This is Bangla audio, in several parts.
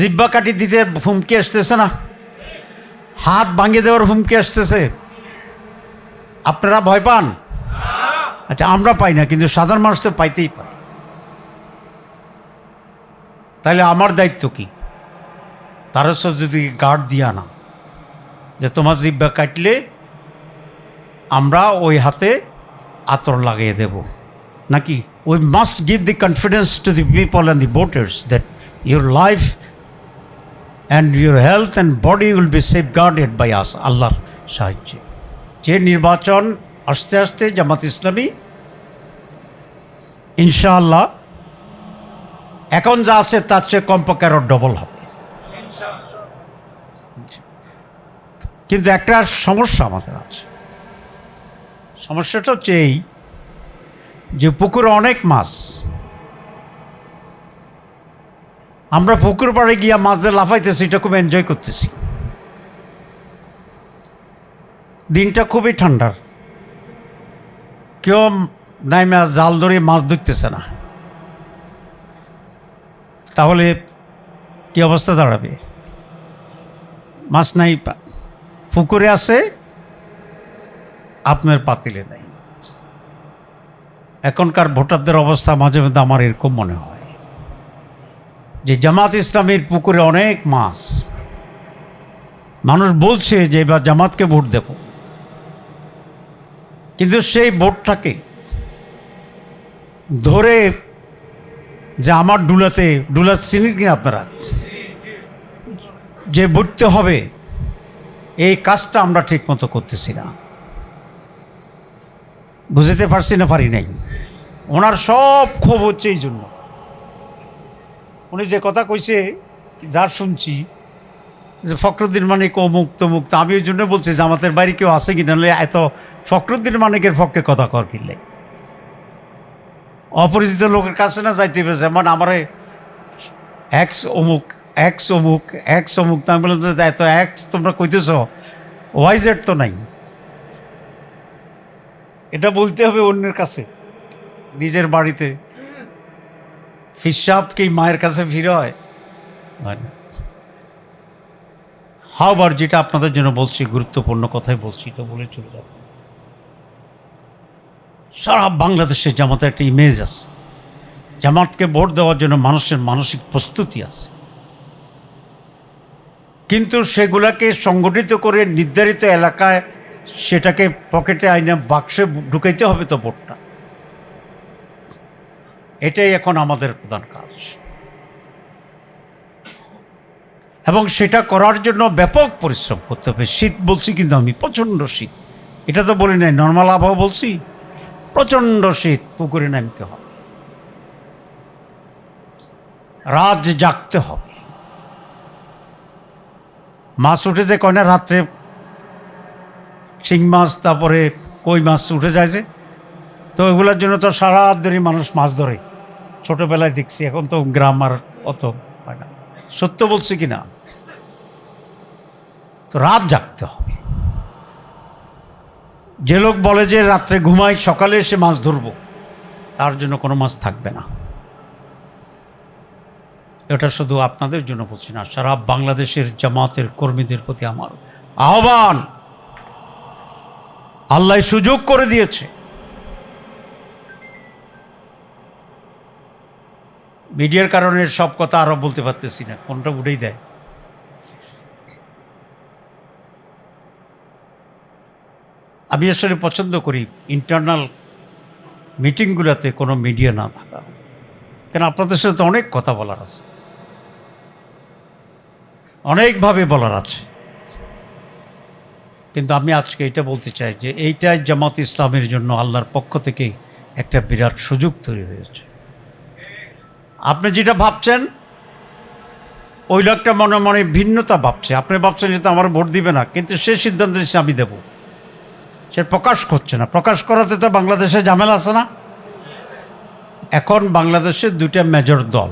জিব্বা কাটি দিতে হুমকি আসতেছে না? হাত ভাঙিয়ে দেওয়ার হুমকি আসতেছে। আপনারা ভয় পান? আচ্ছা আমরা পাই না, কিন্তু সাধারণ মানুষ তো পাইতেই পারে। তাহলে আমার দায়িত্ব কি? তার যদি গার্ড দিয়া না যে তোমার জিব্বা কাটলে আমরা ওই হাতে আতর লাগিয়ে দেব। নাকি? We must give the confidence to the people and the voters that your life and your health and body will be safeguarded by us আল্লাহর সাহায্যে। যে নির্বাচন আস্তে আস্তে জামাত ইসলামী, ইনশাআল্লাহ, এখন যা আছে তার চেয়ে কমপক্ষে আরও ডবল হবে। কিন্তু একটা সমস্যা আমাদের আছে। সমস্যাটা হচ্ছে এই যে পুকুরে অনেক মাছ আমরা পুকুর পাড়ে গিয়া মাছ লাফাইতেছি, এটা খুব এনজয় করতেছি। দিনটা খুবই ঠান্ডার। কেউ নাই মাছ জাল ধরে মাছ ধরতেছে না। তাহলে কি অবস্থা দাঁড়াবে? মাছ নাই পুকুরে আছে, আপনার পাতিলে নাই। এখনকার ভোটারদের অবস্থা মাঝে মধ্যে আমার এরকম মনে হয়। যে জামাত ইসলামের পুকুরে অনেক মাছ। মানুষ বলছে যে এবার জামাতকে ভোট দেব। কিন্তু সেই ভোটটাকে ধরে যে আমার ডুলাতে ডুলা চিনি কিনা আপনারা? যে বুঝতে হবে, এই কাজটা আমরা ঠিক মতো করতেছি না। বুঝতে পারছি না, পারি নাই। ওনার সব ক্ষোভ হচ্ছে এই জন্য। উনি যে কথা কইছে, যার শুনছি, যে ফখরুদ্দিন মানিক অমুক তমুক তা আমি ওই জন্য বলছি যে আমাদের বাড়ি কেউ আছে কিনা, নাহলে এত ফখরুদ্দিন মানিকের পক্ষে কথা কর কিনলে অপরিচিত লোকের কাছে না যাইতে হবে, যেমন আমার এক্স অমুক এক্স অমুক এক্স অমুক, তা আমি বললাম এত এক্স তোমরা কইতেছ ওয়াই জেড তো নাই। এটা বলতে হবে অন্যের কাছে, নিজের বাড়িতে। ফিসাব কি মায়ের কাছে ফিরে হয়? হাওবার যেটা আপনাদের জন্য বলছি, গুরুত্বপূর্ণ কথাই বলছি তো বলে চলে যাব। সারা বাংলাদেশে জামাতের একটা ইমেজ আছে। জামাতকে ভোট দেওয়ার জন্য মানুষের মানসিক প্রস্তুতি আছে। কিন্তু সেগুলাকে সংগঠিত করে নির্ধারিত এলাকায় সেটাকে পকেটে আইনে বাক্সে ঢুকাইতে হবে তো ভোটটা। এটাই এখন আমাদের প্রধান কাজ। এবং সেটা করার জন্য ব্যাপক পরিশ্রম করতে হবে। শীত বলছি কিন্তু আমি প্রচণ্ড শীত। এটা তো বলি নাই নর্মাল আবহাওয়া বলছি, প্রচণ্ড শীত, পুকুরে নামতে হবে। রাত জাগতে হবে। মাছ উঠে যে কয় না রাত্রে? শিং মাছ, তারপরে কই মাছ উঠে যায় যে? তো এগুলোর জন্য তো সারা দিনই মানুষ মাছ ধরে। ছোটোবেলায় দেখছি, এখন তো গ্রাম আর অত হয় না। সত্য বলছি কি না? তো রাত জাগতে হবে। যে লোক বলে যে রাত্রে ঘুমাই, সকালে এসে মাছ ধরবো, তার জন্য কোনো মাছ থাকবে না। এটা শুধু আপনাদের জন্য বলছি না, সারা বাংলাদেশের জামাতের কর্মীদের প্রতি আমার আহ্বান। আল্লাহ সুযোগ করে দিয়েছে। মিডিয়ার কারণে সব কথা আরও বলতে পারতেছি না কোনটা উঠেই দেয়। আমি আসলে পছন্দ করি ইন্টারনাল মিটিংগুলোতে কোনো মিডিয়া না থাকা। কেন, আপনাদের সাথে অনেক কথা বলার আছে। অনেকভাবে বলার আছে। কিন্তু আমি আজকে এটা বলতে চাই যে এইটাই জামাত ইসলামের জন্য আল্লাহর পক্ষ থেকে একটা বিরাট সুযোগ তৈরি হয়েছে। আপনি যেটা ভাবছেন, ওই লোকটা মনে মনে ভিন্নতা ভাবছে। আপনি ভাবছেন যে তো আমার ভোট দিবে না, কিন্তু সে সিদ্ধান্ত দিচ্ছে আমি দেবো। সে প্রকাশ করছে না। প্রকাশ করাতে তো বাংলাদেশে ঝামেলা আছে না? এখন বাংলাদেশে দুইটা মেজর দল।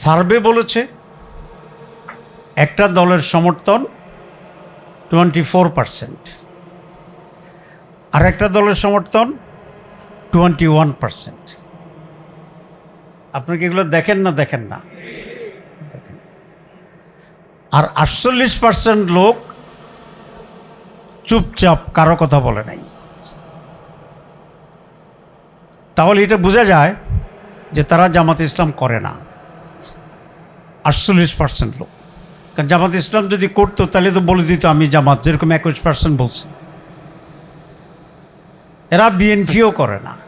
সার্ভে বলেছে, একটা দলের সমর্থন টোয়েন্টি ফোর পারসেন্ট আর একটা দলের সমর্থন টোয়েন্টি ওয়ান পারসেন্ট। আপনি কি এগুলো দেখেন না দেখেন না। আর আটচল্লিশ পার্সেন্ট লোক চুপচাপ কারও কথা বলে নাই। তাহলে এটা বোঝা যায় যে তারা জামাত ইসলাম করে না। আটচল্লিশ পার্সেন্ট লোক। কারণ জামাত ইসলাম যদি করতো, তাহলে তো বলে দিত, আমি জামাত, যেরকম একুশ পার্সেন্ট বলছি। এরা বিএনপিও করে না।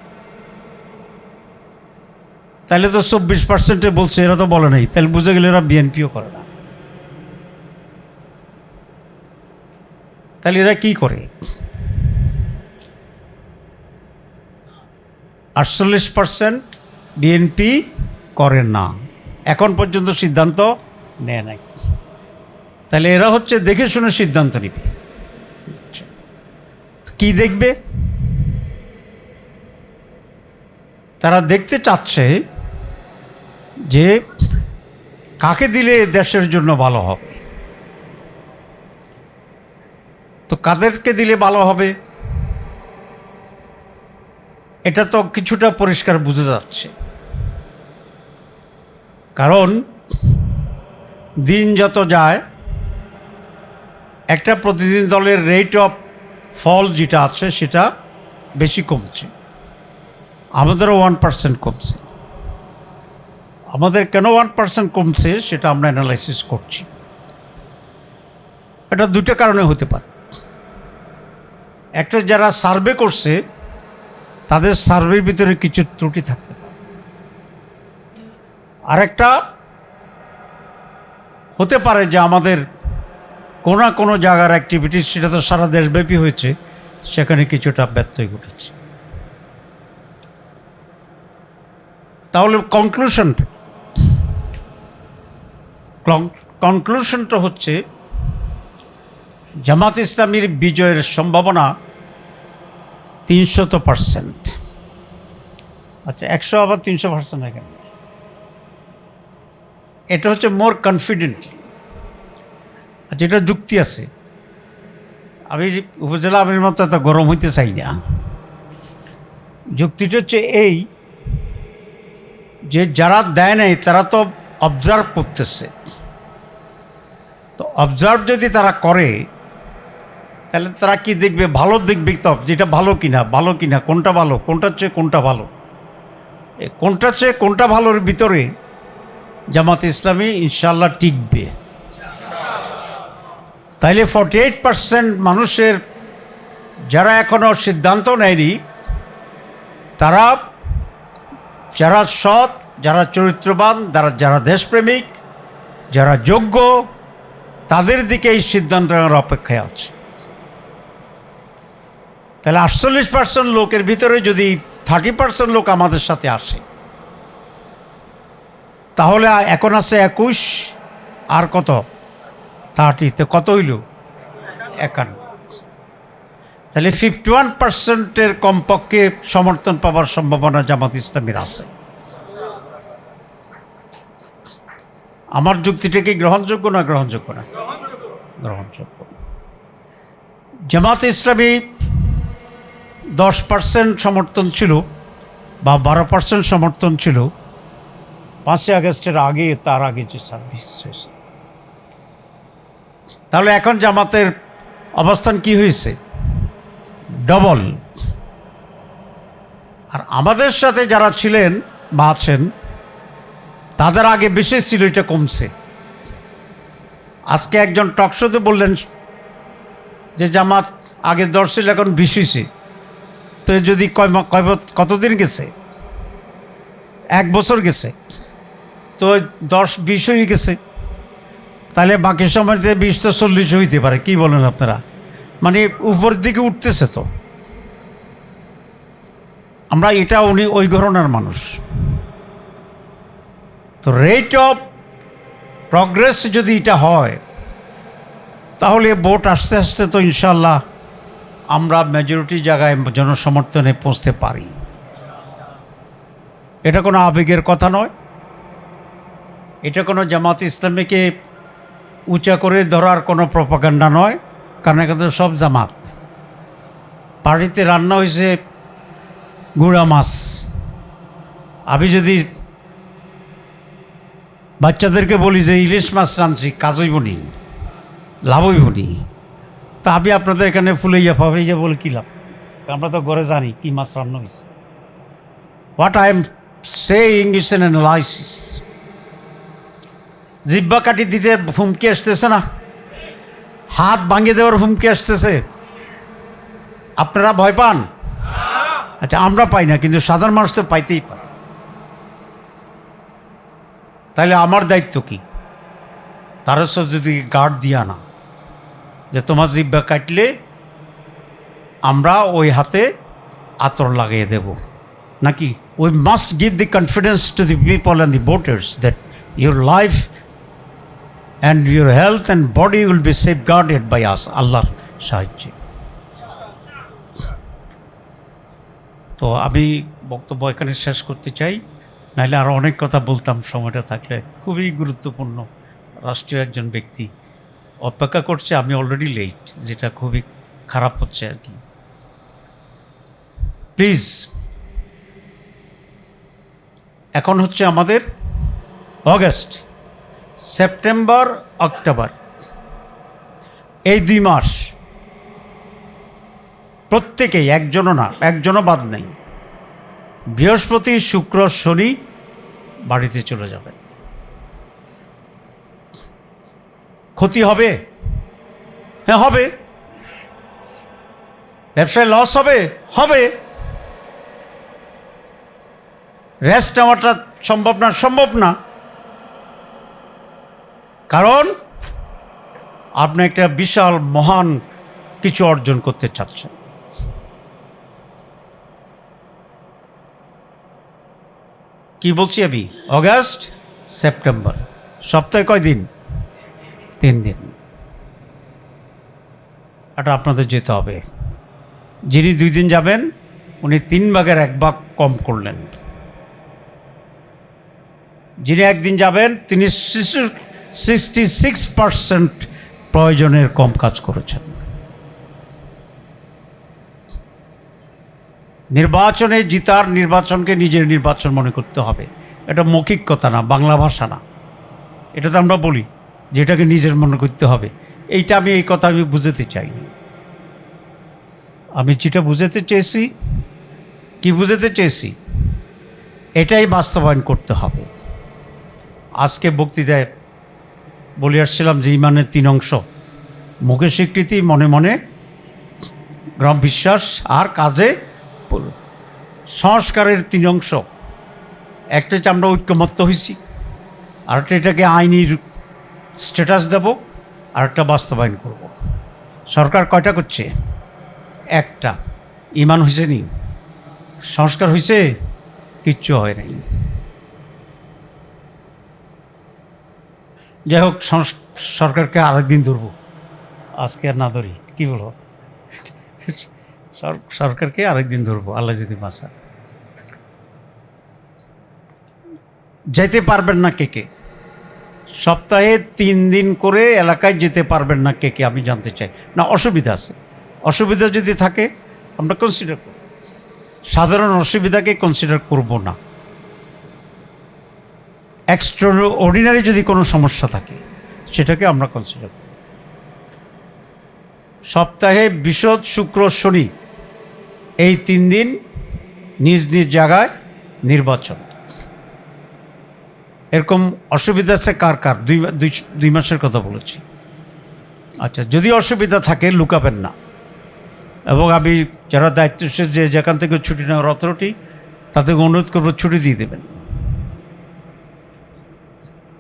তাহলে তো চব্বিশ পার্সেন্টে বলছে, এরা তো বলে নাই। তাহলে বুঝে গেলে এরা বিএনপিও করে না। তাহলে এরা কি করে? আটচল্লিশ পার্সেন্ট বিএনপি করে না। এখন পর্যন্ত সিদ্ধান্ত নেয় নাই। তাহলে এরা হচ্ছে দেখে শুনে সিদ্ধান্ত নিবে। কি দেখবে? তারা দেখতে চাচ্ছে যে কাকে দিলে দেশের জন্য ভালো হবে? তো কাদেরকে দিলে ভালো হবে? এটা তো কিছুটা পরিষ্কার বোঝা যাচ্ছে। কারণ দিন যত যায়, একটা প্রতিদিন দলের রেট অফ ফল যেটা আছে সেটা বেশি কমছে। আমাদেরও ওয়ান পার্সেন্ট কমছে। আমাদের কেন ওয়ান পার্সেন্ট কমছে সেটা আমরা অ্যানালাইসিস করছি। এটা দুটো কারণে হতে পারে। একটা যারা সার্ভে করছে, তাদের সার্ভের ভিতরে কিছু ত্রুটি থাকতে পারে। আরেকটা হতে পারে যে আমাদের কোনো না কোনো জায়গার অ্যাক্টিভিটি সেটা তো সারা দেশব্যাপী হয়েছে, সেখানে কিছুটা ব্যত্যয় ঘটেছে। তাহলে কনক্লুশনটা কনক্লুশনটা হচ্ছে, জামাত ইসলামীর বিজয়ের সম্ভাবনা তিনশত পার্সেন্ট। আচ্ছা একশো আবার তিনশো পার্সেন্ট এখানে এটা হচ্ছে মোর কনফিডেন্ট। আচ্ছা এটা যুক্তি আছে। আমি উপজেলা আমির মতো এত গরম হইতে চাই না। যুক্তিটা হচ্ছে এই যে যারা দেয় নাই, তারা তো অবজার্ভ করতেছে। তো অবজার্ভ যদি তারা করে, তাহলে তারা কি দেখবে? ভালো দেখবে তো, যেটা ভালো কিনা ভালো কিনা, কোনটা ভালো, কোনটার চেয়ে কোনটা ভালো? কোনটার চেয়ে কোনটা ভালোর ভিতরে জামাত ইসলামী ইনশাল্লাহ টিকবে। তাইলে ফর্টি এইট পার্সেন্ট মানুষের যারা এখনও সিদ্ধান্ত নেয়নি, তারা যারা সৎ যারা চরিত্রবান যারা যারা দেশপ্রেমিক, যারা যোগ্য, তাদের দিকে এই সিদ্ধান্ত নেওয়ার অপেক্ষায় আছে। তাহলে আটচল্লিশ পার্সেন্ট লোকের ভিতরে যদি থার্টি পার্সেন্ট লোক আমাদের সাথে আসে, তাহলে এখন আছে একুশ, আর কত? থার্টিতে কত হইল? একান্ন। তাহলে ফিফটি ওয়ান পার্সেন্টের কমপক্ষে সমর্থন পাওয়ার সম্ভাবনা জামাত ইসলামের আছে। আমার যুক্তিটা কি গ্রহণযোগ্য না গ্রহণযোগ্য না? গ্রহণযোগ্য। জামাত ইসলামী দশ পার্সেন্ট সমর্থন ছিল বা বারো পার্সেন্ট সমর্থন ছিল। পাঁচই আগস্টের আগে, তার আগে যে সার্ভিস হয়েছে। তাহলে এখন জামাতের অবস্থান কি হয়েছে? ডবল। আর আমাদের সাথে যারা ছিলেন বা আছেন তাদের আগে বেশি ছিল, এটা কমছে। আজকে একজন টকশোতে বললেন যে জামাত আগে দশ ছিল, এখন বিশ তো যদি কয় কয় কতদিন গেছে? এক বছর গেছে। তো দশ বিশ হয়ে গেছে। তাহলে বাকি সময়তে বিশ তো চল্লিশ হইতে পারে, কি বলেন আপনারা? মানে উপরের দিকে উঠতেছে তো। আমরা এটা উনি ওই ঘরনার মানুষ। তো রেট অফ প্রগ্রেস যদি এটা হয়, তাহলে ভোট আস্তে আস্তে তো ইনশাল্লাহ আমরা মেজরিটি জায়গায় জনসমর্থনে পৌঁছতে পারি। এটা কোনো আবেগের কথা নয়। এটা কোনো জামাত ইসলামীকে উঁচা করে ধরার কোনো প্রপাগান্ডা নয়, কারণ এখানে সব জামাত। বাড়িতে রান্না হয়েছে গুঁড়া মাছ। আমি যদি বাচ্চাদেরকে বলি যে ইলিশ মাছ রাঁধছি কাজ হইব নি লাভ হইব নি তা আমি আপনাদের এখানে ফুলাইয়া ফাবাইয়া বলে কী লাভ? তা আমরা তো ঘরে জানি কি মাছ রান্না হয়েছে what I am say English an analysis জিব্বা কাটি দিতে হুমকি আসতেছে না? হাত ভাঙিয়ে দেওয়ার হুমকি আসতেছে? আপনারা ভয় পান? আচ্ছা আমরা পাই না কিন্তু সাধারণ মানুষ তো পাইতেই পারে। তাহলে আমার দায়িত্ব কি? তারা যদি গার্ড দিয়া না, যে তোমার জিব্বা কাটলে আমরা ওই হাতে আতর লাগিয়ে দেব। নাকি? We must give the confidence to the people and the voters that your life and your health and body will be safeguarded by us আল্লাহর সাহায্যে। তো আমি বক্তব্য এখানে শেষ করতে চাই। নাহলে আরও অনেক কথা বলতাম, সময়টা থাকলে। খুবই গুরুত্বপূর্ণ। রাষ্ট্রীয় একজন ব্যক্তি। অপেক্ষা করছে, আমি অলরেডি লেট যেটা খুবই খারাপ হচ্ছে আর কি। প্লিজ এখন হচ্ছে আমাদের অগস্ট সেপ্টেম্বর অক্টোবর এই দুই মাস, প্রত্যেকেই, একজনও না, একজনও বাদ নেই। বৃহস্পতি, শুক্র, শনি বাড়িতে চলে যাবে। ক্ষতি হবে? হ্যাঁ হবে। ব্যবসায় লস হবে? হবে। রেস্ট নেওয়াটা সম্ভব না? সম্ভব না। কারণ আপনি একটা বিশাল, মহান কিছু অর্জন করতে চাচ্ছেন। কি বলছি আমি? August September. সপ্তাহে কয় দিন? তিন দিন। এটা আপনাদের যেতে হবে। যিনি দুই দিন যাবেন উনি তিন ভাগের এক ভাগ কম করলেন। যিনি একদিন যাবেন তিনি সিক্সটি সিক্স পার্সেন্ট প্রয়োজনের কম কাজ করেছেন। নির্বাচনে জিতার নির্বাচনকে নিজের নির্বাচন মনে করতে হবে। এটা মৌখিক কথা না, বাংলা ভাষা না। এটা তো আমরা বলি, যেটাকে নিজের মনে করতে হবে। এইটা আমি এই কথা আমি বুঝাতে চাই। আমি যেটা বুঝাতে চেয়েছি, কি বুঝাতে চেয়েছি? এটাই বাস্তবায়ন করতে হবে। আজকে বক্তৃতায় বলে আসছিলাম যে ইমানের তিন অংশ মুখে স্বীকৃতি, মনে মনে, গ্রাম বিশ্বাস আর কাজে সংস্কারের তিন অংশ। একটা হচ্ছে আমরা ঐক্যমত্য হয়েছি, আরেকটা এটাকে আইনি স্ট্যাটাস দেব, আরেকটা বাস্তবায়ন করব। সরকার কয়টা করছে? একটা। ইমান হয়েছে নি? সংস্কার হয়েছে? কিচ্ছু হয় নাই। যাই হোক সরকারকে আরেকদিন ধরবো। আজকে আর না ধরি। কী বলো? সরকারকে আরেকদিন ধরবো, আল্লাহ যদি মাসা যেতে পারবেন না কে কে। সপ্তাহে তিন দিন করে এলাকায় যেতে পারবেন না কে কে, আমি জানতে চাই। না, অসুবিধা আছে। অসুবিধা যদি থাকে, আমরা কনসিডার করব। সাধারণ অসুবিধাকে কনসিডার করব না। এক্সট্রা অর্ডিনারি যদি কোনো সমস্যা থাকে, সেটাকে আমরা কনসিডার করব। সপ্তাহে বিশদ শুক্র শনি এই তিন দিন নিজ নিজ জায়গায় নির্বাচন। এরকম অসুবিধা আছে কার কার? দুই দুই মাসের কথা বলেছি। আচ্ছা যদি অসুবিধা থাকে, লুকাবেন না। এবং আমি যারা দায়িত্বশীল যে যেখান থেকে ছুটি নেওয়ার অথরিটি তাদেরকে অনুরোধ করব ছুটি দিয়ে দেবেন।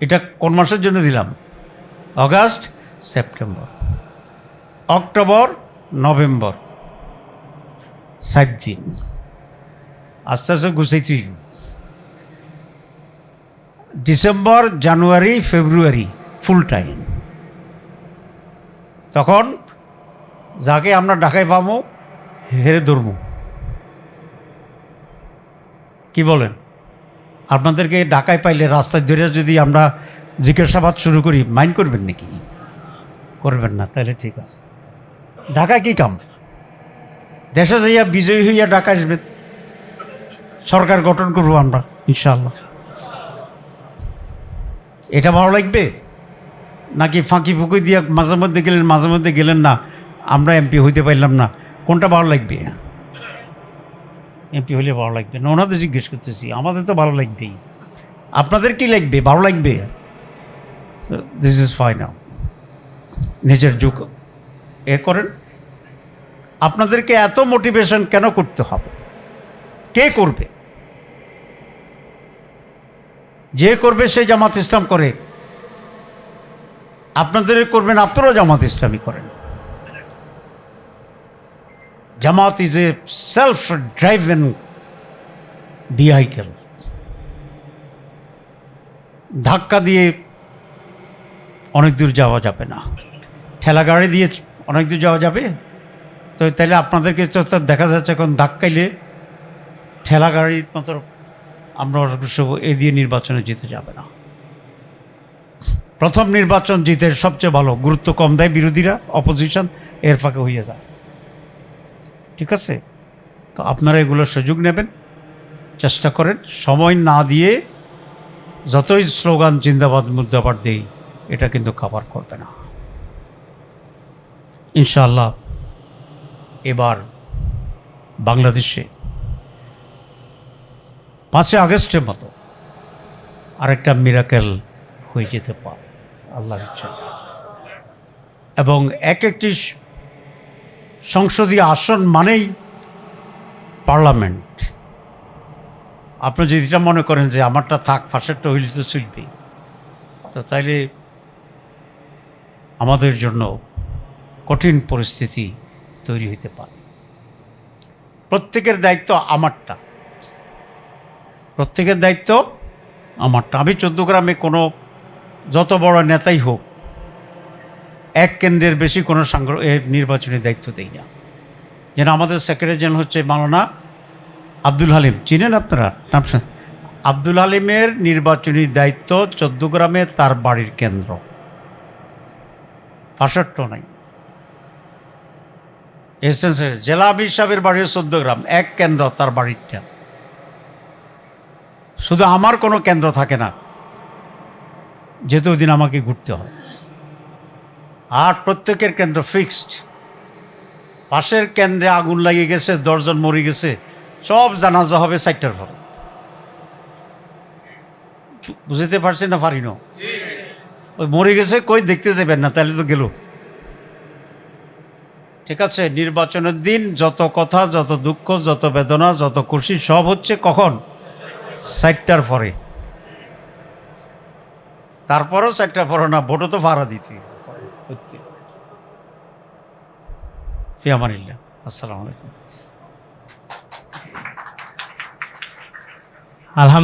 এটা কোন মাসের জন্য দিলাম? August, September. October, November. দিন আস্তে আস্তে গুছাইতেই ডিসেম্বর, জানুয়ারি, ফেব্রুয়ারি, ফুল টাইম। তখন যাকে আমরা ঢাকায় পাবো, হেরে ধরবো। কি বলেন? আপনাদেরকে ঢাকায় পাইলে রাস্তায় ধরে যদি আমরা জিজ্ঞাসাবাদ শুরু করি, মাইন্ড করবেন নাকি? করবেন না, তাহলে ঠিক আছে। ঢাকা কি কাম? দেশে যাইয়া বিজয়ী হইয়া ঢাকা আসবেন সরকার গঠন করব আমরা ইনশাল্লাহ এটা ভালো লাগবে? নাকি ফাঁকি ফুঁকি দিয়ে মাঝে মধ্যে গেলেন, মাঝে মধ্যে গেলেন না? আমরা এমপি হইতে পারলাম না। কোনটা ভালো লাগবে? এমপি হলে ভালো লাগবে না, ওনাদের জিজ্ঞেস করতেছি, আমাদের তো ভালো লাগবেই। আপনাদের কি লাগবে? ভালো লাগবে? দিস ইজ ফাইন নিজের যুগ। এ করেন। আপনাদেরকে এত মোটিভেশন কেন করতে হবে? কে করবে? যে করবে সে জামাত ইসলাম করে। আপনাদের করবেন, আপনারাও জামাত ইসলামী করেন। Jamaat is a self driven vehicle ধাক্কা দিয়ে অনেক দূর যাওয়া যাবে না। ঠেলা গাড়ি দিয়ে অনেক দূর যাওয়া যাবে? তো তাহলে আপনাদেরকে দেখা যাচ্ছে এখন ধাক্কাইলে ঠেলা গাড়ির মতো আমরা অগ্রসর এ দিয়ে নির্বাচনে জিতে যাবে না। প্রথম নির্বাচন জিতে সবচেয়ে ভালো, গুরুত্ব কম দেয় বিরোধীরা অপোজিশন এর ফাঁকে হয়ে যায়। ঠিক আছে? তো আপনারা এগুলোর সুযোগ নেবেন, চেষ্টা করেন, সময় না দিয়ে যতই স্লোগান জিন্দাবাদ, মুর্দাবাদ দেই, এটা কিন্তু কাভার করবে না। ইনশাআল্লাহ। এবার বাংলাদেশে পাঁচই আগস্টের মতো আরেকটা মিরাকেল হয়ে যেতে পারে, আল্লাহর ইচ্ছা। এবং এক একটি সংসদীয় আসন মানেই পার্লামেন্ট। আপনি যদি এটা মনে করেন যে আমারটা থাক ফাঁসেরটা হইলে তো চলবে। তো তাইলে আমাদের জন্য কঠিন পরিস্থিতি তৈরি হইতে পারে। প্রত্যেকের দায়িত্ব আমারটা। প্রত্যেকের দায়িত্ব আমারটা। আমি চোদ্দগ্রামে কোনো যত বড় নেতাই হোক, এক কেন্দ্রের বেশি কোনো সাংগ্র এ নির্বাচনী দায়িত্ব দেই না। যেন আমাদের সেক্রেটারি জেনারেল হচ্ছে মাওলানা আব্দুল হালিম। চিনেন আপনারা? নাম আব্দুল হালিমের নির্বাচনী দায়িত্ব চোদ্দগ্রামে তার বাড়ির কেন্দ্র। পাঁষট্ট নাই। এসেন্সের জেলা আমির সাহেবের বাড়ি চোদ্দগ্রাম এক কেন্দ্র তার বাড়িটা। শুধু আমার কোনো কেন্দ্র থাকে না যেহেতু ওই দিন আমাকে ঘুরতে হয়। আর প্রত্যেকের কেন্দ্র ফিক্সড পাশের কেন্দ্রে আগুন লাগিয়ে গেছে দশজন মরে গেছে সব জানাজা হবে সাইটটার পর। বুঝতে পারছি না পারি না ওই মরে গেছে কই দেখতে যাবেন না তাহলে তো গেল। ঠিক আছে, নির্বাচনের দিন যত কথা, যত দুঃখ, যত বেদনা, যত খুশি, সব হচ্ছে কখন? সাইটটার পরে। তারপরেও সাইটটার পরে না, ভোটও তো ভাড়া দিতে আসসালামু আলহামদুলিল্লাহ।